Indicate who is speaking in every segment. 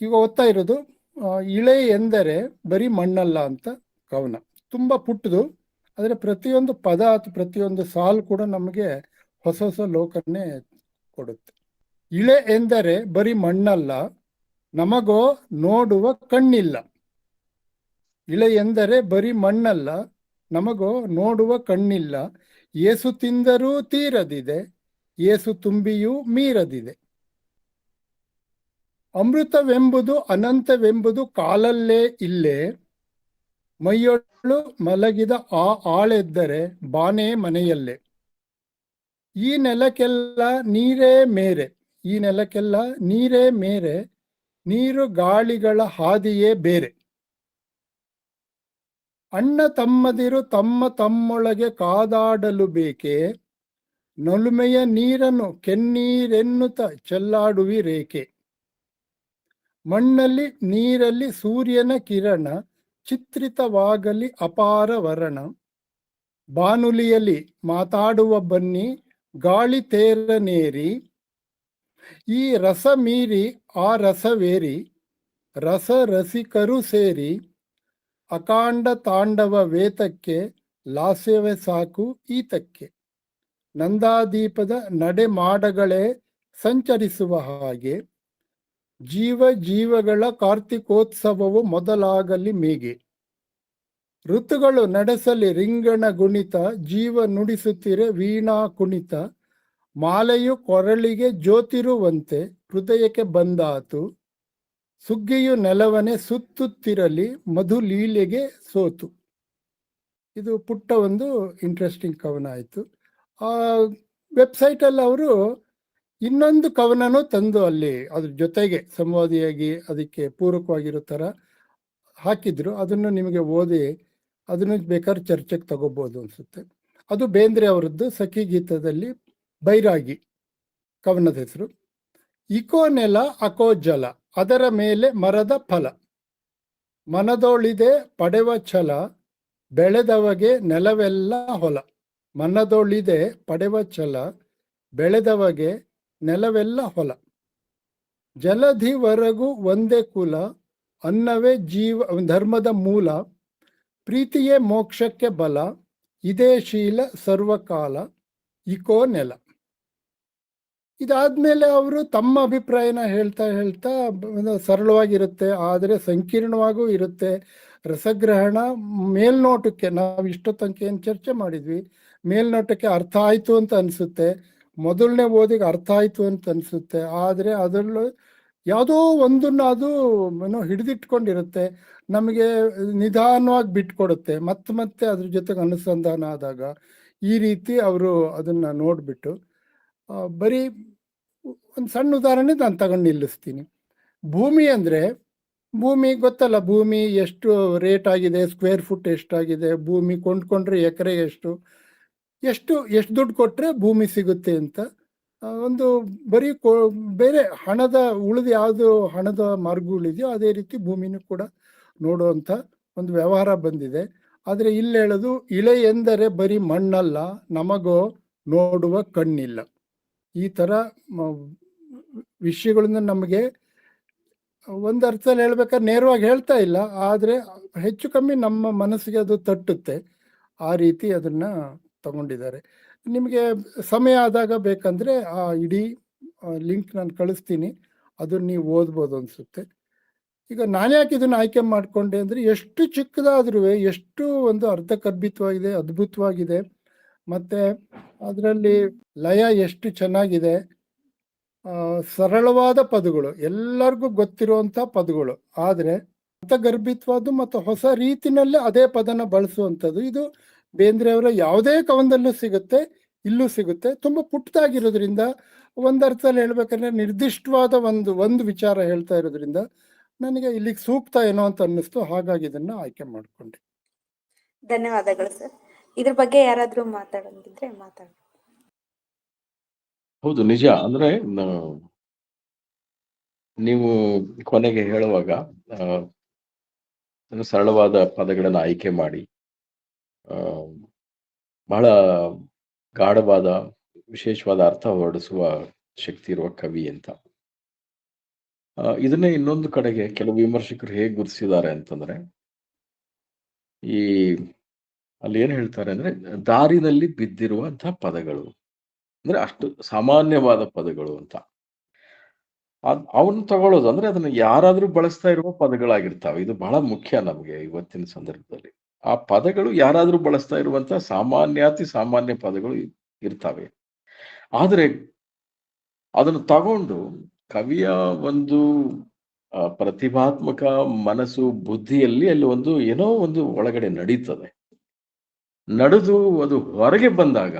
Speaker 1: ಈಗ ಓದ್ತಾ ಇರೋದು ಇಳೆ ಎಂದರೆ ಬರೀ ಮಣ್ಣಲ್ಲ ಅಂತ ಕವನ. ತುಂಬ ಪುಟ್ಟದು, ಆದರೆ ಪ್ರತಿಯೊಂದು ಪದ ಅಥವಾ ಪ್ರತಿಯೊಂದು ಸಾಲು ಕೂಡ ನಮಗೆ ಹೊಸ ಹೊಸ ಲೋಕನ್ನೇ ಕೊಡುತ್ತೆ. ಇಳೆ ಎಂದರೆ ಬರೀ ಮಣ್ಣಲ್ಲ, ನಮಗೋ ನೋಡುವ ಕಣ್ಣಿಲ್ಲ. ಇಳೆ ಎಂದರೆ ಬರೀ ಮಣ್ಣಲ್ಲ, ನಮಗೋ ನೋಡುವ ಕಣ್ಣಿಲ್ಲ. ಏಸು ತಿಂದರೂ ತೀರದಿದೆ, ಏಸು ತುಂಬಿಯೂ ಮೀರದಿದೆ. ಅಮೃತವೆಂಬುದು ಅನಂತವೆಂಬುದು ಕಾಲಲ್ಲೇ ಇಲ್ಲೇ. ಮೈಯೊಳು ಮಲಗಿದ ಆ ಆಳೆದ್ದರೆ ಬಾನೇ ಮನೆಯಲ್ಲೇ. ಈ ನೆಲಕ್ಕೆಲ್ಲ ನೀರೇ ಮೇರೆ. ಈ ನೆಲಕ್ಕೆಲ್ಲ ನೀರೇ ಮೇರೆ. ನೀರು ಗಾಳಿಗಳ ಹಾದಿಯೇ ಬೇರೆ. ಅಣ್ಣ ತಮ್ಮದಿರು ತಮ್ಮ ತಮ್ಮೊಳಗೆ ಕಾದಾಡಲು ಬೇಕೆ? ನೊಲುಮೆಯ ನೀರನ್ನು ಕೆನ್ನೀರೆನ್ನುತ್ತ ಚೆಲ್ಲಾಡುವಿ ರೇಖೆ ಮಣ್ಣಲ್ಲಿ, ನೀರಲ್ಲಿ ಸೂರ್ಯನ ಕಿರಣ, ಚಿತ್ರಿತವಾಗಲಿ ಅಪಾರ ವರಣ. ಬಾನುಲಿಯಲ್ಲಿ ಮಾತಾಡುವ ಬನ್ನಿ, ಗಾಳಿ ತೇರನೇರಿ ಈ ರಸ ಮೀರಿ, ಆ ರಸವೇರಿ ರಸ ರಸಿಕರು ಸೇರಿ. ಅಕಾಂಡ ತಾಂಡವ ವೇತಕ್ಕೆ, ಲಾಸ್ಯವೇ ಸಾಕು ಈತಕ್ಕೆ. ನಂದಾದೀಪದ ನಡೆ ಮಾಡಗಳೇ ಸಂಚರಿಸುವ ಹಾಗೆ. ಜೀವ ಜೀವಗಳ ಕಾರ್ತಿಕೋತ್ಸವವು ಮೊದಲಾಗಲಿ ಮೇಗೆ. ಋತುಗಳು ನಡೆಸಲಿ ರಿಂಗಣ ಗುಣಿತ, ಜೀವ ನುಡಿಸುತ್ತಿರೆ ವೀಣಾ ಕುಣಿತ, ಮಾಲೆಯು ಕೊರಳಿಗೆ ಜ್ಯೋತಿರುವಂತೆ ಹೃದಯಕ್ಕೆ ಬಂದಾತು, ಸುಗ್ಗಿಯು ನೆಲವನೆ ಸುತ್ತುತ್ತಿರಲಿ ಮಧು ಲೀಲೆಗೆ ಸೋತು. ಇದು ಪುಟ್ಟ ಒಂದು ಇಂಟ್ರೆಸ್ಟಿಂಗ್ ಕವನ ಆಯಿತು. ವೆಬ್ಸೈಟಲ್ಲಿ ಅವರು ಇನ್ನೊಂದು ಕವನನೂ ತಂದು ಅಲ್ಲಿ ಅದ್ರ ಜೊತೆಗೆ ಸಂವಾದಿಯಾಗಿ ಅದಕ್ಕೆ ಪೂರಕವಾಗಿರೋ ಥರ ಹಾಕಿದ್ರು. ಅದನ್ನು ನಿಮಗೆ ಓದಿ ಅದನ್ನು ಬೇಕಾದ್ರೆ ಚರ್ಚೆಗೆ ತಗೋಬೋದು ಅನಿಸುತ್ತೆ. ಅದು ಬೇಂದ್ರೆ ಅವರದ್ದು ಸಖಿ ಗೀತದಲ್ಲಿ ಬೈರಾಗಿ ಕವನದ ಹೆಸರು. ಇಕೋ ನೆಲ ಅಕೋ ಜಲ ಅದರ ಮೇಲೆ ಮರದ ಫಲ. ಮನದೊಳಿದೆ ಪಡೆವ ಛಲ, ಬೆಳೆದವಗೆ ನೆಲವೆಲ್ಲ ಹೊಲ. ಮನದೊಳಿದೆ ಪಡೆವ ಛಲ, ಬೆಳೆದವಗೆ ನೆಲವೆಲ್ಲ ಹೊಲ. ಜಲಧಿವರೆಗೂ ಒಂದೇ ಕುಲ, ಅನ್ನವೇ ಜೀವ, ಧರ್ಮದ ಮೂಲ, ಪ್ರೀತಿಯೇ ಮೋಕ್ಷಕ್ಕೆ ಬಲ, ಇದೇ ಶೀಲ ಸರ್ವಕಾಲ, ಇಕೋ ನೆಲ. ಇದಾದ್ಮೇಲೆ ಅವರು ತಮ್ಮ ಅಭಿಪ್ರಾಯನ ಹೇಳ್ತಾ ಹೇಳ್ತಾ ಸರಳವಾಗಿರುತ್ತೆ, ಆದರೆ ಸಂಕೀರ್ಣವಾಗೂ ಇರುತ್ತೆ. ರಸಗ್ರಹಣ ಮೇಲ್ನೋಟಕ್ಕೆ ನಾವು ಇಷ್ಟೊತ್ತಂಕೆ ಏನು ಚರ್ಚೆ ಮಾಡಿದ್ವಿ, ಮೇಲ್ನೋಟಕ್ಕೆ ಅರ್ಥ ಆಯ್ತು ಅಂತ ಅನಿಸುತ್ತೆ. ಮೊದಲನೇ ಓದಿಗೆ ಅರ್ಥ ಆಯ್ತು ಅಂತ ಅನಿಸುತ್ತೆ. ಆದರೆ ಅದರಲ್ಲೂ ಯಾವುದೋ ಒಂದನ್ನ ಅದು ಏನೋ ಹಿಡಿದಿಟ್ಕೊಂಡಿರುತ್ತೆ. ನಮಗೆ ನಿಧಾನವಾಗಿ ಬಿಟ್ಕೊಡುತ್ತೆ. ಮತ್ತೆ ಮತ್ತೆ ಅದ್ರ ಜೊತೆಗೆ ಅನುಸಂಧಾನ ಆದಾಗ ಈ ರೀತಿ ಅವರು ಅದನ್ನು ನೋಡಿಬಿಟ್ಟು ಬರೀ ಒಂದು ಸಣ್ಣ ಉದಾಹರಣೆ ನಾನು ತಗೊಂಡು ನಿಲ್ಲಿಸ್ತೀನಿ. ಭೂಮಿ ಅಂದರೆ ಭೂಮಿ ಗೊತ್ತಲ್ಲ, ಭೂಮಿ ಎಷ್ಟು ರೇಟ್ ಆಗಿದೆ, ಸ್ಕ್ವೇರ್ ಫುಟ್ ಎಷ್ಟಾಗಿದೆ, ಭೂಮಿ ಕೊಂಡ್ಕೊಂಡ್ರೆ ಎಕರೆ ಎಷ್ಟು ಎಷ್ಟು ಎಷ್ಟು ದುಡ್ಡು ಕೊಟ್ಟರೆ ಭೂಮಿ ಸಿಗುತ್ತೆ ಅಂತ. ಒಂದು ಬರೀ ಕೊ, ಬೇರೆ ಹಣದ, ಉಳಿದ ಯಾವುದು ಹಣದ ಮಾರ್ಗಗಳಿದೆಯೋ ಅದೇ ರೀತಿ ಭೂಮಿನೂ ಕೂಡ ನೋಡುವಂಥ ಒಂದು ವ್ಯವಹಾರ ಬಂದಿದೆ. ಆದರೆ ಇಲ್ಲಿ ಹೇಳೋದು, ಇಳೆ ಎಂದರೆ ಬರೀ ಮಣ್ಣಲ್ಲ, ನಮಗೋ ನೋಡುವ ಕಣ್ಣಿಲ್ಲ. ಈ ಥರ ವಿಷಯಗಳನ್ನ ನಮಗೆ ಒಂದು ಅರ್ಥದಲ್ಲಿ ಹೇಳ್ಬೇಕಾದ್ರೆ ನೇರವಾಗಿ ಹೇಳ್ತಾ ಇಲ್ಲ, ಆದರೆ ಹೆಚ್ಚು ಕಮ್ಮಿ ನಮ್ಮ ಮನಸ್ಸಿಗೆ ಅದು ತಟ್ಟುತ್ತೆ. ಆ ರೀತಿ ಅದನ್ನ ತಗೊಂಡಿದ್ದಾರೆ. ನಿಮಗೆ ಸಮಯ ಆದಾಗ ಬೇಕಂದ್ರೆ ಆ ಇಡೀ ಲಿಂಕ್ ನಾನು ಕಳಿಸ್ತೀನಿ. ಅದನ್ನ ನೀವು ಓದ್ಬೋದು ಅನಿಸುತ್ತೆ. ಈಗ ನಾನು ಯಾಕೆ ಇದನ್ನು ಆಯ್ಕೆ ಮಾಡಿಕೊಂಡೆ ಅಂದರೆ ಎಷ್ಟು ಚಿಕ್ಕದಾದ್ರೂ ಎಷ್ಟು ಒಂದು ಅರ್ಥಗರ್ಭಿತವಾಗಿದೆ ಅದ್ಭುತವಾಗಿದೆ, ಮತ್ತೆ ಅದರಲ್ಲಿ ಲಯ ಎಷ್ಟು ಚೆನ್ನಾಗಿದೆ ಸರಳವಾದ ಪದಗಳು, ಎಲ್ಲರಿಗೂ ಗೊತ್ತಿರುವಂಥ ಪದಗಳು. ಆದರೆ ಅರ್ಥಗರ್ಭಿತವಾದ ಮತ್ತು ಹೊಸ ರೀತಿನಲ್ಲೇ ಅದೇ ಪದನ ಬಳಸುವಂಥದ್ದು. ಇದು ಬೇಂದ್ರೆ ಅವರ ಯಾವುದೇ ಕವನದಲ್ಲೂ ಸಿಗುತ್ತೆ ಇಲ್ಲೂ ಸಿಗುತ್ತೆ. ತುಂಬ ಪುಟ್ಟದಾಗಿರೋದ್ರಿಂದ ಒಂದು ಅರ್ಥದಲ್ಲಿ ಹೇಳ್ಬೇಕಂದ್ರೆ ನಿರ್ದಿಷ್ಟವಾದ ಒಂದು ಒಂದು ವಿಚಾರ ಹೇಳ್ತಾ ಇರೋದ್ರಿಂದ ನನಗೆ ಇಲ್ಲಿಗೆ ಸೂಕ್ತ ಏನೋ ಅಂತ ಅನ್ನಿಸ್ತು. ಹಾಗಾಗಿ ಇದನ್ನ ಆಯ್ಕೆ ಮಾಡಿಕೊಂಡೆ.
Speaker 2: ಧನ್ಯವಾದಗಳು ಸರ್. ಇದ್ರ ಬಗ್ಗೆ ಯಾರಾದ್ರೂ ಮಾತಾಡಂಗಿದ್ರೆ ಮಾತಾಡ.
Speaker 3: ಹೌದು ನಿಜ. ಅಂದ್ರೆ ನ- ನೀವು ಕೊನೆಗೆ ಹೇಳುವಾಗ ಆ, ಸರಳವಾದ ಪದಗಳನ್ನು ಆಯ್ಕೆ ಮಾಡಿ. ಬಹಳ ಗಾಢವಾದ, ವಿಶೇಷವಾದ ಅರ್ಥ ಹೊರಡಿಸುವ ಶಕ್ತಿ ಇರುವ ಕವಿ ಅಂತ. ಇದನ್ನೇ ಇನ್ನೊಂದು ಕಡೆಗೆ ಕೆಲವು ವಿಮರ್ಶಕರು ಹೇಗೆ ಗುರುತಿಸಿದ್ದಾರೆ ಅಂತಂದ್ರೆ, ಈ ಅಲ್ಲಿ ಏನ್ ಹೇಳ್ತಾರೆ ಅಂದ್ರೆ, ದಾರಿನಲ್ಲಿ ಬಿದ್ದಿರುವಂತಹ ಪದಗಳು. ಅಂದ್ರೆ ಅಷ್ಟು ಸಾಮಾನ್ಯವಾದ ಪದಗಳು ಅಂತ. ಅವನ್ನ ತಗೊಳ್ಳೋದು ಅಂದ್ರೆ ಅದನ್ನ ಯಾರಾದ್ರೂ ಬಳಸ್ತಾ ಇರುವ ಪದಗಳಾಗಿರ್ತಾವೆ. ಇದು ಬಹಳ ಮುಖ್ಯ ನಮಗೆ ಇವತ್ತಿನ ಸಂದರ್ಭದಲ್ಲಿ. ಆ ಪದಗಳು ಯಾರಾದರೂ ಬಳಸ್ತಾ ಇರುವಂತಹ ಸಾಮಾನ್ಯಾತಿ ಸಾಮಾನ್ಯ ಪದಗಳು ಇರ್ತವೆ. ಆದರೆ ಅದನ್ನು ತಗೊಂಡು ಕವಿಯ ಒಂದು ಪ್ರತಿಭಾತ್ಮಕ ಮನಸ್ಸು ಬುದ್ಧಿಯಲ್ಲಿ ಅಲ್ಲಿ ಒಂದು ಏನೋ ಒಂದು ಒಳಗಡೆ ನಡೀತದೆ. ನಡೆದು ಅದು ಹೊರಗೆ ಬಂದಾಗ,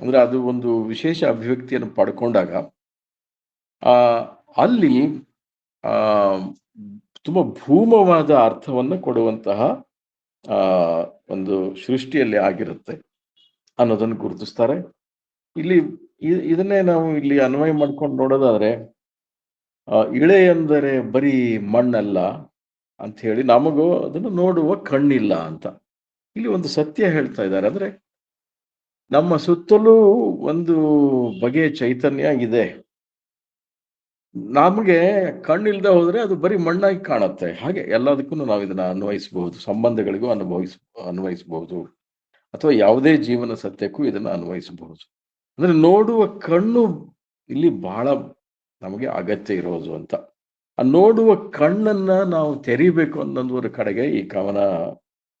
Speaker 3: ಅಂದ್ರೆ ಅದು ಒಂದು ವಿಶೇಷ ಅಭಿವ್ಯಕ್ತಿಯನ್ನು ಪಡ್ಕೊಂಡಾಗ, ಆ, ಅಲ್ಲಿ, ಆ, ತುಂಬಾ ಭೂಮವಾದ ಅರ್ಥವನ್ನ ಕೊಡುವಂತಹ ಒಂದು ಸೃಷ್ಟಿಯಲ್ಲಿ ಆಗಿರುತ್ತೆ ಅನ್ನೋದನ್ನು ಗುರುತಿಸ್ತಾರೆ. ಇಲ್ಲಿ ಇದನ್ನೇ ನಾವು ಇಲ್ಲಿ ಅನ್ವಯ ಮಾಡ್ಕೊಂಡು ನೋಡೋದಾದ್ರೆ ಇಳೆ ಎಂದರೆ ಬರೀ ಮಣ್ಣಲ್ಲ ಅಂತ ಹೇಳಿ ನಮಗೂ ಅದನ್ನು ನೋಡುವ ಕಣ್ಣಿಲ್ಲ ಅಂತ. ಇಲ್ಲಿ ಒಂದು ಸತ್ಯ ಹೇಳ್ತಾ ಇದ್ದಾರೆ. ಅಂದ್ರೆ ನಮ್ಮ ಸುತ್ತಲೂ ಒಂದು ಬಗೆಯ ಚೈತನ್ಯ ಇದೆ. ನಮಗೆ ಕಣ್ಣಿಲ್ದೆ ಹೋದ್ರೆ ಅದು ಬರೀ ಮಣ್ಣಾಗಿ ಕಾಣುತ್ತೆ. ಹಾಗೆ ಎಲ್ಲದಕ್ಕೂ ನಾವು ಇದನ್ನ ಅನ್ವಯಿಸಬಹುದು. ಸಂಬಂಧಗಳಿಗೂ ಅನುಭವಿಸ, ಅನ್ವಯಿಸಬಹುದು. ಅಥವಾ ಯಾವುದೇ ಜೀವನ ಸತ್ಯಕ್ಕೂ ಇದನ್ನ ಅನ್ವಯಿಸಬಹುದು. ಅಂದ್ರೆ ನೋಡುವ ಕಣ್ಣು ಇಲ್ಲಿ ಬಹಳ ನಮಗೆ ಅಗತ್ಯ ಇರೋದು ಅಂತ. ಆ ನೋಡುವ ಕಣ್ಣನ್ನ ನಾವು ತೆರಿಬೇಕು ಅನ್ನೋದ್ರ ಕಡೆಗೆ ಈ ಕವನ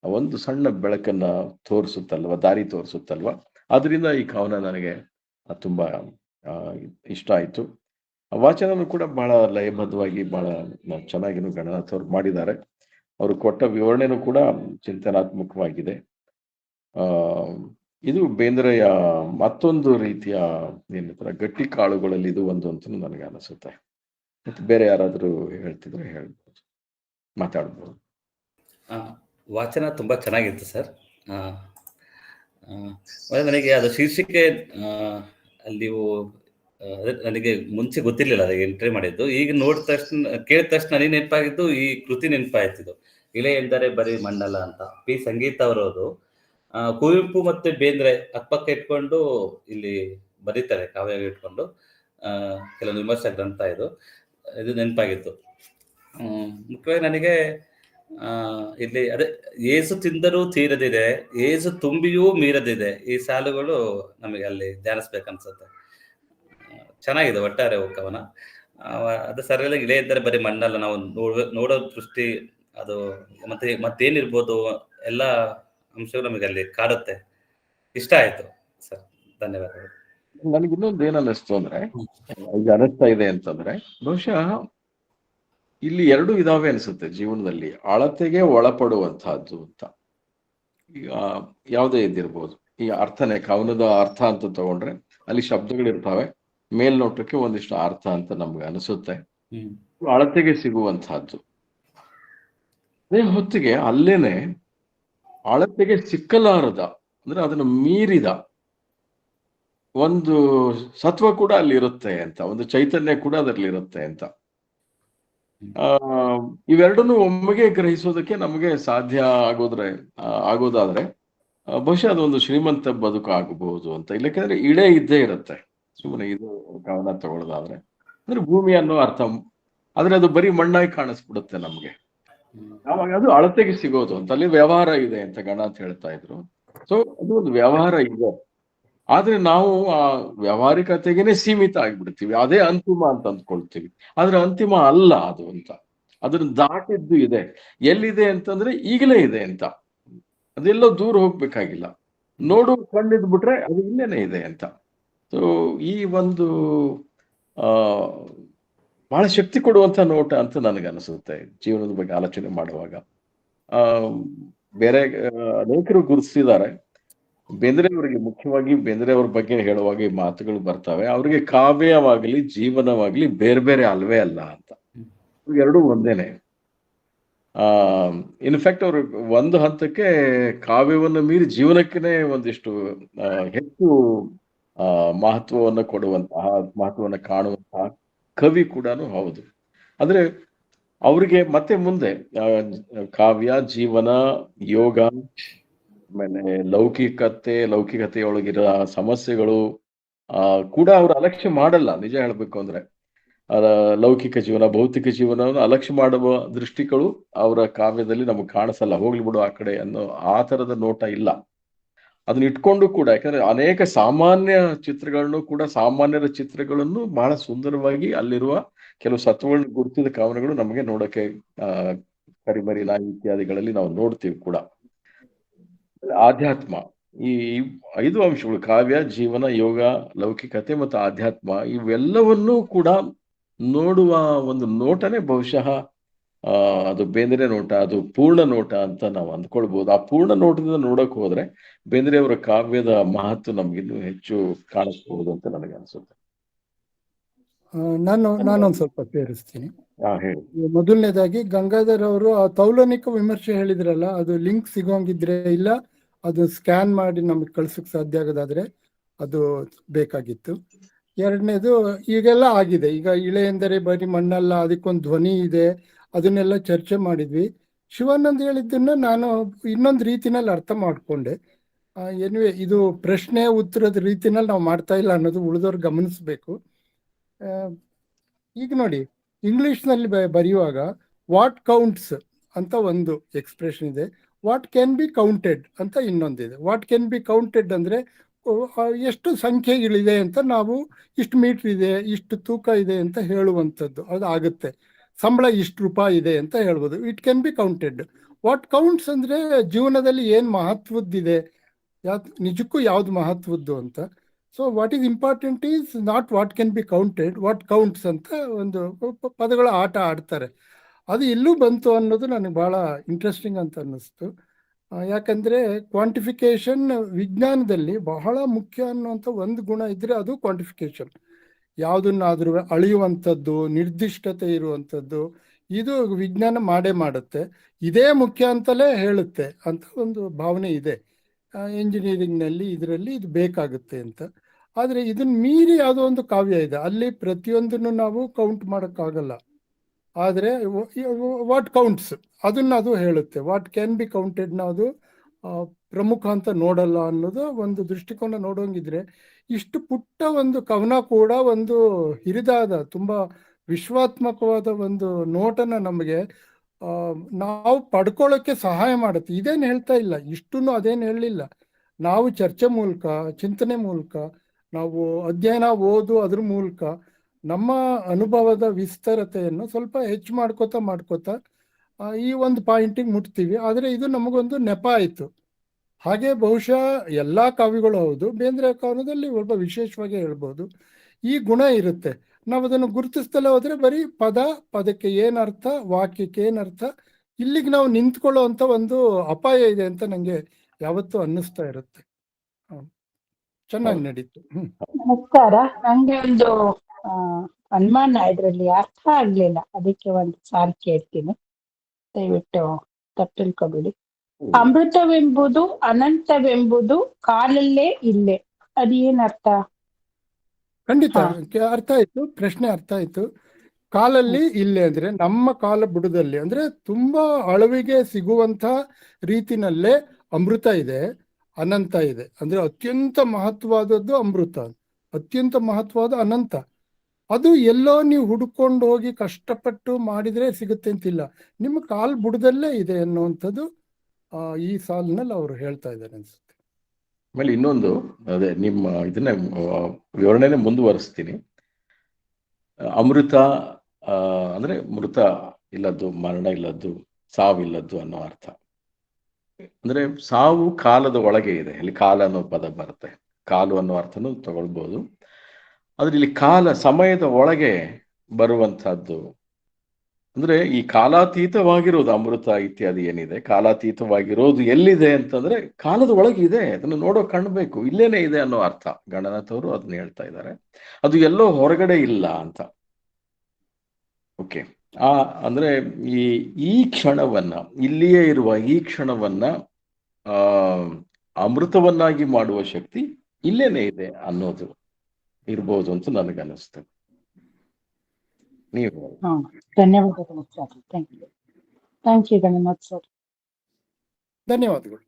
Speaker 3: ಒಂದು ಸಣ್ಣ ಬೆಳಕನ್ನ ತೋರಿಸುತ್ತಲ್ವ, ದಾರಿ ತೋರಿಸುತ್ತಲ್ವ? ಅದರಿಂದ ಈ ಕವನ ನನಗೆ ತುಂಬಾ ಇಷ್ಟ ಆಯ್ತು. ವಾಚನನು ಕೂಡ ಬಹಳ ಲಯಬದ್ಧವಾಗಿ ಬಹಳ ಚೆನ್ನಾಗಿನೂ ಗಣನಾಥ್ ಅವ್ರು ಮಾಡಿದ್ದಾರೆ. ಅವರು ಕೊಟ್ಟ ವಿವರಣೆನೂ ಕೂಡ ಚಿಂತನಾತ್ಮಕವಾಗಿದೆ. ಇದು ಬೇಂದ್ರೆಯ ಮತ್ತೊಂದು ರೀತಿಯ ಏನಂತಾರೆ ಗಟ್ಟಿ ಕಾಳುಗಳಲ್ಲಿ ಇದು ಒಂದು ಅಂತ ನನಗೆ ಅನಿಸುತ್ತೆ. ಮತ್ತೆ ಬೇರೆ ಯಾರಾದರೂ ಹೇಳ್ತಿದ್ರೆ ಹೇಳ್ಬೋದು. ಮಾತಾಡ್ಬೋದು.
Speaker 4: ವಾಚನ ತುಂಬ ಚೆನ್ನಾಗಿತ್ತು ಸರ್. ನನಗೆ ಅದು ಶೀರ್ಷಿಕೆ ಅಲ್ಲಿ ಅದೇ ನನಗೆ ಮುಂಚೆ ಗೊತ್ತಿರಲಿಲ್ಲ ಅದಕ್ಕೆ ಎಂಟ್ರಿ ಮಾಡಿದ್ದು. ಈಗ ನೋಡಿದ ತಕ್ಷಣ, ಕೇಳಿದ ತಕ್ಷಣ ನನಗೆ ನೆನಪಾಗಿದ್ದು ಈ ಕೃತಿ ನೆನಪಾಯ್ತಿದ್ದು. ಇಳೆ ಎಂದರೆ ಬರೀ ಮಣ್ಣಲ್ಲ ಅಂತ. ಪಿ. ಸಂಗೀತ ಅವರದು ಕುವೆಂಪು ಮತ್ತೆ ಬೇಂದ್ರೆ ಅಕ್ಕಪಕ್ಕ ಇಟ್ಕೊಂಡು ಇಲ್ಲಿ ಬರೀತಾರೆ ಕಾವ್ಯ ಇಟ್ಕೊಂಡು. ಕೆಲವೊಂದು ವಿಮರ್ಶಾ ಗ್ರಂಥ ಇದು. ಇದು ನೆನಪಾಗಿತ್ತು. ಮುಖ್ಯವಾಗಿ ನನಗೆ ಇಲ್ಲಿ ಅದೇ ಏಸು ತಿಂದರೂ ತೀರದಿದೆ, ಏಸು ತುಂಬಿಯೂ ಮೀರದಿದೆ. ಈ ಸಾಲುಗಳು ನಮಗೆ ಅಲ್ಲಿ ಧ್ಯಾನಿಸ್ಬೇಕನ್ಸುತ್ತೆ. ಚೆನ್ನಾಗಿದೆ ಒಟ್ಟಾರೆ ಕವನ ಅದು ಸರಿಯಲ್ಲ ಇಳೆ ಇದ್ದರೆ ಬರೀ ಮಣ್ಣಲ್ಲ ನಾವು ನೋಡೋ ನೋಡೋ ದೃಷ್ಟಿ ಅದು ಮತ್ತೆ ಮತ್ತೇನಿರ್ಬೋದು ಎಲ್ಲ ಅಂಶಗಳು ನಮಗೆ ಅಲ್ಲಿ ಕಾಡುತ್ತೆ. ಇಷ್ಟ ಆಯ್ತು ಸರ್ ಧನ್ಯವಾದಗಳು.
Speaker 3: ನನಗೆ ಇನ್ನೊಂದು ಏನ್ ಅನ್ನಿಸ್ತು ಅಂದ್ರೆ ಈಗ ಅನಿಸ್ತಾ ಇದೆ ಅಂತಂದ್ರೆ ಬಹುಶಃ ಇಲ್ಲಿ ಎರಡು ಇದಾವೆ ಅನ್ಸುತ್ತೆ ಜೀವನದಲ್ಲಿ ಅಳತೆಗೆ ಒಳಪಡುವಂತಹದ್ದು ಅಂತ. ಈಗ ಯಾವುದೇ ಇದ್ದಿರ್ಬೋದು ಈ ಅರ್ಥನೇ ಕವನದ ಅರ್ಥ ಅಂತ ತಗೊಂಡ್ರೆ ಅಲ್ಲಿ ಶಬ್ದಗಳಿರ್ತಾವೆ ಮೇಲ್ನೋಟಕ್ಕೆ ಒಂದಿಷ್ಟು ಅರ್ಥ ಅಂತ ನಮ್ಗೆ ಅನಿಸುತ್ತೆ. ಅಳತೆಗೆ ಸಿಗುವಂತಹದ್ದು ಅದೇ ಹೊತ್ತಿಗೆ ಅಲ್ಲೇನೆ ಅಳತೆಗೆ ಸಿಕ್ಕಲಾರದ ಅಂದ್ರೆ ಅದನ್ನು ಮೀರಿದ ಒಂದು ಸತ್ವ ಕೂಡ ಅಲ್ಲಿ ಇರುತ್ತೆ ಅಂತ ಒಂದು ಚೈತನ್ಯ ಕೂಡ ಅದರಲ್ಲಿ ಇರುತ್ತೆ ಅಂತ. ಆ ಇವೆರಡನ್ನು ಒಮ್ಮೆಗೆ ಗ್ರಹಿಸೋದಕ್ಕೆ ನಮಗೆ ಸಾಧ್ಯ ಆಗೋದ್ರೆ ಆಗೋದಾದ್ರೆ ಬಹುಶಃ ಅದೊಂದು ಶ್ರೀಮಂತ ಬದುಕು ಆಗಬಹುದು ಅಂತ. ಇಲ್ಲಕ್ಕೆಂದ್ರೆ ಇಳೆ ಇದ್ದೇ ಇರುತ್ತೆ. ಸುಮ್ಮನೆ ಇದು ಗಮನ ತಗೊಳ್ಳೋದಾದ್ರೆ. ಅಂದ್ರೆ ಭೂಮಿ ಅನ್ನೋ ಅರ್ಥ, ಆದ್ರೆ ಅದು ಬರೀ ಮಣ್ಣಾಗಿ ಕಾಣಿಸ್ಬಿಡುತ್ತೆ ನಮ್ಗೆ. ಆವಾಗ ಅದು ಅಳತೆಗೆ ಸಿಗೋದು ಅಂತ, ಅಲ್ಲಿ ವ್ಯವಹಾರ ಇದೆ ಅಂತ ಗಣ ಅಂತ ಹೇಳ್ತಾ ಇದ್ರು. ಸೊ ಅದು ಒಂದು ವ್ಯವಹಾರ ಇದೆ. ಆದ್ರೆ ನಾವು ಆ ವ್ಯಾವಹಾರಿಕತೆಗೆನೆ ಸೀಮಿತ ಆಗ್ಬಿಡ್ತೀವಿ. ಅದೇ ಅಂತಿಮ ಅಂತ ಅಂದ್ಕೊಳ್ತೀವಿ. ಆದ್ರೆ ಅಂತಿಮ ಅಲ್ಲ ಅದು ಅಂತ. ಅದನ್ನ ದಾಟಿದ್ದು ಇದೆ. ಎಲ್ಲಿದೆ ಅಂತಂದ್ರೆ ಈಗಲೇ ಇದೆ ಅಂತ. ಅದೆಲ್ಲೋ ದೂರ ಹೋಗ್ಬೇಕಾಗಿಲ್ಲ. ನೋಡು, ಕಣ್ಣಿದ್ ಬಿಟ್ರೆ ಅದು ಇಲ್ಲೇನೆ ಇದೆ ಅಂತ. ಸೊ ಈ ಒಂದು ಆ ಬಹಳ ಶಕ್ತಿ ಕೊಡುವಂತ ನೋಟ ಅಂತ ನನಗನ್ನಿಸುತ್ತೆ ಜೀವನದ ಬಗ್ಗೆ ಆಲೋಚನೆ ಮಾಡುವಾಗ. ಆ ಬೇರೆ ಅನೇಕರು ಗುರುತಿಸಿದ್ದಾರೆ. ಬೇಂದ್ರೆ ಅವರಿಗೆ ಮುಖ್ಯವಾಗಿ ಬೇಂದ್ರೆ ಅವ್ರ ಬಗ್ಗೆ ಹೇಳುವಾಗ ಈ ಮಾತುಗಳು ಬರ್ತವೆ. ಅವ್ರಿಗೆ ಕಾವ್ಯವಾಗಲಿ ಜೀವನವಾಗ್ಲಿ ಬೇರೆ ಬೇರೆ ಅಲ್ವೇ ಅಲ್ಲ ಅಂತ. ಎರಡೂ ಒಂದೇನೆ. ಆ ಇನ್ಫ್ಯಾಕ್ಟ್ ಅವರು ಒಂದು ಹಂತಕ್ಕೆ ಕಾವ್ಯವನ್ನು ಮೀರಿ ಜೀವನಕ್ಕೇನೆ ಒಂದಿಷ್ಟು ಹೆಚ್ಚು ಮಹತ್ವವನ್ನು ಕೊಡುವಂತಹ, ಮಹತ್ವವನ್ನು ಕಾಣುವಂತಹ ಕವಿ ಕೂಡ ಹೌದು. ಅಂದ್ರೆ ಅವರಿಗೆ ಮತ್ತೆ ಮುಂದೆ ಕಾವ್ಯ, ಜೀವನ, ಯೋಗ, ಆಮೇಲೆ ಲೌಕಿಕತೆ ಲೌಕಿಕತೆಯೊಳಗಿರೋ ಸಮಸ್ಯೆಗಳು ಕೂಡ ಅವ್ರು ಅಲಕ್ಷ್ಯ ಮಾಡಲ್ಲ, ನಿಜ ಹೇಳ್ಬೇಕು ಅಂದ್ರೆ. ಲೌಕಿಕ ಜೀವನ, ಭೌತಿಕ ಜೀವನವನ್ನು ಅಲಕ್ಷ್ಯ ಮಾಡುವ ದೃಷ್ಟಿಗಳು ಅವರ ಕಾವ್ಯದಲ್ಲಿ ನಮಗೆ ಕಾಣಿಸಲ್ಲ. ಹೋಗ್ಲಿ ಬಿಡು ಆ ಕಡೆ ಅನ್ನೋ ಆ ತರದ ನೋಟ ಇಲ್ಲ. ಅದನ್ನ ಇಟ್ಕೊಂಡು ಕೂಡ, ಯಾಕಂದ್ರೆ ಅನೇಕ ಸಾಮಾನ್ಯ ಚಿತ್ರಗಳನ್ನು ಕೂಡ, ಸಾಮಾನ್ಯರ ಚಿತ್ರಗಳನ್ನು ಬಹಳ ಸುಂದರವಾಗಿ ಅಲ್ಲಿರುವ ಕೆಲವು ಸತ್ವಗಳನ್ನ ಗುರುತಿದ ಕಾವನೆಗಳು ನಮಗೆ ನೋಡಕ್ಕೆ ಆ, ಕರಿಮರಿ ನಾಯಿ ಇತ್ಯಾದಿಗಳಲ್ಲಿ ನಾವು ನೋಡ್ತೀವಿ ಕೂಡ. ಆಧ್ಯಾತ್ಮ ಈ ಐದು ಅಂಶಗಳು, ಕಾವ್ಯ, ಜೀವನ, ಯೋಗ, ಲೌಕಿಕತೆ ಮತ್ತು ಆಧ್ಯಾತ್ಮ, ಇವೆಲ್ಲವನ್ನೂ ಕೂಡ ನೋಡುವ ಒಂದು ನೋಟನೇ ಬಹುಶಃ ಅದು ಬೇಂದ್ರೆ ನೋಟ ಅದು ಪೂರ್ಣ ನೋಟ ಅಂತ ನಾವು ಅಂದ್ಕೊಳ್ಬಹುದು ಆ ಪೂರ್ಣ ನೋಟದಿಂದ ನೋಡಕ್ ಹೋದ್ರೆ ಬೇಂದ್ರೆಯವರ ಕಾವ್ಯದ ಮಹತ್ವ ನಮ್ಗಿನ್ನೂ ಹೆಚ್ಚು ಕಾಣಿಸ್ಬಹುದು ಅಂತ ನನಗೆ ಅನ್ಸುತ್ತೆ.
Speaker 1: ನಾನು ನಾನೊಂದು ಸ್ವಲ್ಪ ಸೇರಿಸ್ತೀನಿ. ಮೊದಲನೇದಾಗಿ ಗಂಗಾಧರ್ ಅವರು ಆ ತೌಲನಿಕ ವಿಮರ್ಶೆ ಹೇಳಿದ್ರಲ್ಲ ಅದು ಲಿಂಕ್ ಸಿಗೋಂಗಿದ್ರೆ ಇಲ್ಲ ಅದು ಸ್ಕ್ಯಾನ್ ಮಾಡಿ ನಮಗೆ ಕಳ್ಸಕ್ ಸಾಧ್ಯ ಆಗೋದಾದ್ರೆ ಅದು ಬೇಕಾಗಿತ್ತು. ಎರಡನೇದು ಈಗೆಲ್ಲ ಆಗಿದೆ. ಈಗ ಇಳೆ ಎಂದರೆ ಬರೀ ಮಣ್ಣಲ್ಲ ಅದಕ್ಕೊಂದು ಧ್ವನಿ ಇದೆ ಅದನ್ನೆಲ್ಲ ಚರ್ಚೆ ಮಾಡಿದ್ವಿ. ಶಿವಾನಂದ್ ಹೇಳಿದ್ದನ್ನ ನಾನು ಇನ್ನೊಂದು ರೀತಿನಲ್ಲಿ ಅರ್ಥ ಮಾಡ್ಕೊಂಡೆ. ಎನಿವೆ ಇದು ಪ್ರಶ್ನೆ ಉತ್ತರದ ರೀತಿನಲ್ಲಿ ನಾವು ಮಾಡ್ತಾ ಇಲ್ಲ ಅನ್ನೋದು ಉಳಿದವ್ರು ಗಮನಿಸ್ಬೇಕು. ಈಗ ನೋಡಿ ಇಂಗ್ಲಿಷ್ನಲ್ಲಿ ಬರೆಯುವಾಗ ವಾಟ್ ಕೌಂಟ್ಸ್ ಅಂತ ಒಂದು ಎಕ್ಸ್ಪ್ರೆಷನ್ ಇದೆ. ವಾಟ್ ಕ್ಯಾನ್ ಬಿ ಕೌಂಟೆಡ್ ಅಂತ ಇನ್ನೊಂದಿದೆ. ವಾಟ್ ಕ್ಯಾನ್ ಬಿ ಕೌಂಟೆಡ್ ಅಂದರೆ ಎಷ್ಟು ಸಂಖ್ಯೆಗಳಿದೆ ಅಂತ ನಾವು ಇಷ್ಟು ಮೀಟ್ರ್ ಇದೆ, ಇಷ್ಟು ತೂಕ ಇದೆ ಅಂತ ಹೇಳುವಂಥದ್ದು. ಅದು ಆಗುತ್ತೆ. ಸಂಬಳ ಇಷ್ಟು ರೂಪಾಯಿ ಇದೆ ಅಂತ ಹೇಳ್ಬೋದು. It can be counted what counts ಅಂದರೆ ಜೀವನದಲ್ಲಿ ಏನು ಮಹತ್ವದ್ದಿದೆ ಯಾವ್ದು ನಿಜಕ್ಕೂ ಯಾವ್ದು ಮಹತ್ವದ್ದು ಅಂತ. So what is important is not what can be counted what counts ಅಂತ ಒಂದು ಪದಗಳ ಆಟ ಆಡ್ತಾರೆ. ಅದು ಇಲ್ಲೂ ಬಂತು ಅನ್ನೋದು ನನಗೆ ಭಾಳ ಇಂಟ್ರೆಸ್ಟಿಂಗ್ ಅಂತ ಅನ್ನಿಸ್ತು. ಯಾಕಂದರೆ ಯಾಕಂದ್ರೆ ಕ್ವಾಂಟಿಫಿಕೇಶನ್ ವಿಜ್ಞಾನದಲ್ಲಿ ಬಹಳ ಮುಖ್ಯ ಅನ್ನುವಂಥ ಒಂದು ಗುಣ ಇದ್ದರೆ ಅದು ಕ್ವಾಂಟಿಫಿಕೇಶನ್ ಯಾವುದನ್ನಾದ್ರೂ ಅಳಿಯುವಂಥದ್ದು, ನಿರ್ದಿಷ್ಟತೆ ಇರುವಂಥದ್ದು, ಇದು ವಿಜ್ಞಾನ ಮಾಡೇ ಮಾಡುತ್ತೆ. ಇದೇ ಮುಖ್ಯ ಅಂತಲೇ ಹೇಳುತ್ತೆ ಅಂತ ಒಂದು ಭಾವನೆ ಇದೆ. ಇಂಜಿನಿಯರಿಂಗ್ನಲ್ಲಿ ಇದರಲ್ಲಿ ಇದು ಬೇಕಾಗುತ್ತೆ ಅಂತ. ಆದರೆ ಇದನ್ನ ಮೀರಿ ಯಾವುದೋ ಒಂದು ಕಾವ್ಯ ಇದೆ. ಅಲ್ಲಿ ಪ್ರತಿಯೊಂದನ್ನು ನಾವು ಕೌಂಟ್ ಮಾಡೋಕ್ಕಾಗಲ್ಲ. ಆದರೆ ವಾಟ್ ಕೌಂಟ್ಸ್ ಅದನ್ನ ಅದು ಹೇಳುತ್ತೆ. ವಾಟ್ ಕ್ಯಾನ್ ಬಿ ಕೌಂಟೆಡ್ ಅದು ಪ್ರಮುಖ ಅಂತ ನೋಡಲ್ಲ ಅನ್ನೋದು ಒಂದು ದೃಷ್ಟಿಕೋನ ನೋಡೋಂಗಿದ್ರೆ ಇಷ್ಟು ಪುಟ್ಟ ಒಂದು ಕವನ ಕೂಡ ಒಂದು ಹಿರಿದಾದ, ತುಂಬ ವಿಶ್ವಾತ್ಮಕವಾದ ಒಂದು ನೋಟನ ನಮಗೆ ನಾವು ಪಡ್ಕೊಳ್ಳೋಕೆ ಸಹಾಯ ಮಾಡುತ್ತೆ. ಇದೇನು ಹೇಳ್ತಾ ಇಲ್ಲ. ಇಷ್ಟನ್ನು ಅದೇನು ಹೇಳಲಿಲ್ಲ. ನಾವು ಚರ್ಚೆ ಮೂಲಕ, ಚಿಂತನೆ ಮೂಲಕ, ನಾವು ಅಧ್ಯಯನ ಓದು ಅದ್ರ ಮೂಲಕ ನಮ್ಮ ಅನುಭವದ ವಿಸ್ತರತೆಯನ್ನು ಸ್ವಲ್ಪ ಹೆಚ್ಚು ಮಾಡ್ಕೋತಾ ಮಾಡ್ಕೋತಾ ಈ ಒಂದು ಪಾಯಿಂಟಿಗೆ ಮುಟ್ತೀವಿ. ಆದರೆ ಇದು ನಮಗೊಂದು ನೆಪ ಆಯಿತು. ಹಾಗೆ ಬಹುಶಃ ಎಲ್ಲ ಕವಿಗಳು ಹೌದು ಬೇಂದ್ರೆ ಕವನದಲ್ಲಿ ಒಬ್ಬ ವಿಶೇಷವಾಗಿ ಹೇಳ್ಬೋದು ಈ ಗುಣ ಇರುತ್ತೆ. ನಾವು ಅದನ್ನು ಗುರುತಿಸ್ತಲೇ ಹೋದ್ರೆ ಬರೀ ಪದ ಪದಕ್ಕೆ ಏನರ್ಥ ವಾಕ್ಯಕ್ಕೆ ಏನರ್ಥ ಇಲ್ಲಿಗೆ ನಾವು ನಿಂತ್ಕೊಳ್ಳೋ ಅಂತ ಒಂದು ಅಪಾಯ ಇದೆ ಅಂತ ನಂಗೆ ಯಾವತ್ತೂ ಅನ್ನಿಸ್ತಾ ಇರುತ್ತೆ. ಹ್ಮ್. ಚೆನ್ನಾಗಿ ನಡೀತು. ಹ್ಮ್.
Speaker 5: ನಮಸ್ಕಾರ. ನಂಗೆ ಒಂದು ಅನುಮಾನ ಇದ್ರಲ್ಲಿ ಅರ್ಥ ಆಗ್ಲಿಲ್ಲ. ಅದಕ್ಕೆ ಒಂದು ಸಾರಿ ಕೇಳ್ತೀನಿ. ದಯವಿಟ್ಟು ತಪ್ಪಿಲ್ಕೊಬೇಡಿ ಅಮೃತವೆಂಬುದು ಅನಂತವೆಂಬುದು ಕಾಲಲ್ಲೇ ಇಲ್ಲೇ. ಅದೇನ್ ಅರ್ಥ?
Speaker 1: ಖಂಡಿತ. ಅರ್ಥ ಆಯ್ತು. ಪ್ರಶ್ನೆ ಅರ್ಥ ಆಯ್ತು. ಕಾಲಲ್ಲಿ ಇಲ್ಲೇ ಅಂದ್ರೆ ನಮ್ಮ ಕಾಲ ಬುಡದಲ್ಲಿ ಅಂದ್ರೆ ತುಂಬಾ ಅಳವಿಗೆ ಸಿಗುವಂತ ರೀತಿನಲ್ಲೇ ಅಮೃತ ಇದೆ ಅನಂತ ಇದೆ. ಅಂದ್ರೆ ಅತ್ಯಂತ ಮಹತ್ವವಾದದ್ದು ಅಮೃತ. ಅತ್ಯಂತ ಮಹತ್ವವಾದ ಅನಂತ. ಅದು ಎಲ್ಲೋ ನೀವು ಹುಡ್ಕೊಂಡು ಹೋಗಿ ಕಷ್ಟಪಟ್ಟು ಮಾಡಿದ್ರೆ ಸಿಗುತ್ತೆ ಅಂತಿಲ್ಲ. ನಿಮ್ಮ ಕಾಲ್ ಬುಡದಲ್ಲೇ ಇದೆ ಅನ್ನುವಂಥದ್ದು ಈ ಸಾಲಿನಲ್ಲಿ ಅವರು ಹೇಳ್ತಾ ಇದ್ದಾರೆ ಅನ್ಸುತ್ತೆ.
Speaker 3: ಆಮೇಲೆ ಇನ್ನೊಂದು, ಅದೇ ನಿಮ್ಮ ಇದನ್ನ ವಿವರಣೆನೆ ಮುಂದುವರಿಸ್ತೀನಿ. ಅಮೃತ ಅಂದ್ರೆ ಮೃತ ಇಲ್ಲದ್ದು, ಮರಣ ಇಲ್ಲದ್ದು ಸಾವಿಲ್ಲದ್ದು ಅನ್ನೋ ಅರ್ಥ. ಅಂದ್ರೆ ಸಾವು ಕಾಲದ ಒಳಗೆ ಇದೆ ಇಲ್ಲಿ ಕಾಲ ಅನ್ನೋ ಪದ ಬರುತ್ತೆ. ಕಾಲು ಅನ್ನೋ ಅರ್ಥನೂ ತಗೊಳ್ಬಹುದು ಆದ್ರೆ ಇಲ್ಲಿ ಕಾಲ ಸಮಯದ ಒಳಗೆ ಬರುವಂತಹದ್ದು ಅಂದ್ರೆ ಈ ಕಾಲಾತೀತವಾಗಿರೋದು ಅಮೃತ ಇತ್ಯಾದಿ ಏನಿದೆ, ಕಾಲಾತೀತವಾಗಿರೋದು ಎಲ್ಲಿದೆ ಅಂತಂದ್ರೆ ಕಾಲದ ಒಳಗೆ ಇದೆ, ಅದನ್ನು ನೋಡೋ ಕಾಣ್ಬೇಕು ಇಲ್ಲೇನೆ ಇದೆ ಅನ್ನೋ ಅರ್ಥ. ಗಣನಾಥವರು ಅದನ್ನ ಹೇಳ್ತಾ ಇದ್ದಾರೆ. ಅದು ಎಲ್ಲೋ ಹೊರಗಡೆ ಇಲ್ಲ ಅಂತ. ಓಕೆ. ಆ, ಅಂದ್ರೆ ಈ ಈ ಕ್ಷಣವನ್ನ, ಇಲ್ಲಿಯೇ ಇರುವ ಈ ಕ್ಷಣವನ್ನ, ಆ, ಅಮೃತವನ್ನಾಗಿ ಮಾಡುವ ಶಕ್ತಿ ಇಲ್ಲೇನೆ ಇದೆ ಅನ್ನೋದು. ಇರ್ಬೋದು ಅಂತ ನನಗನ್ನಿಸ್ತದೆ ನೀವು
Speaker 5: ಹಾ ಧನ್ಯವಾದಗಳು sir thank you thank you Gananath sir
Speaker 1: ಧನ್ಯವಾದಗಳು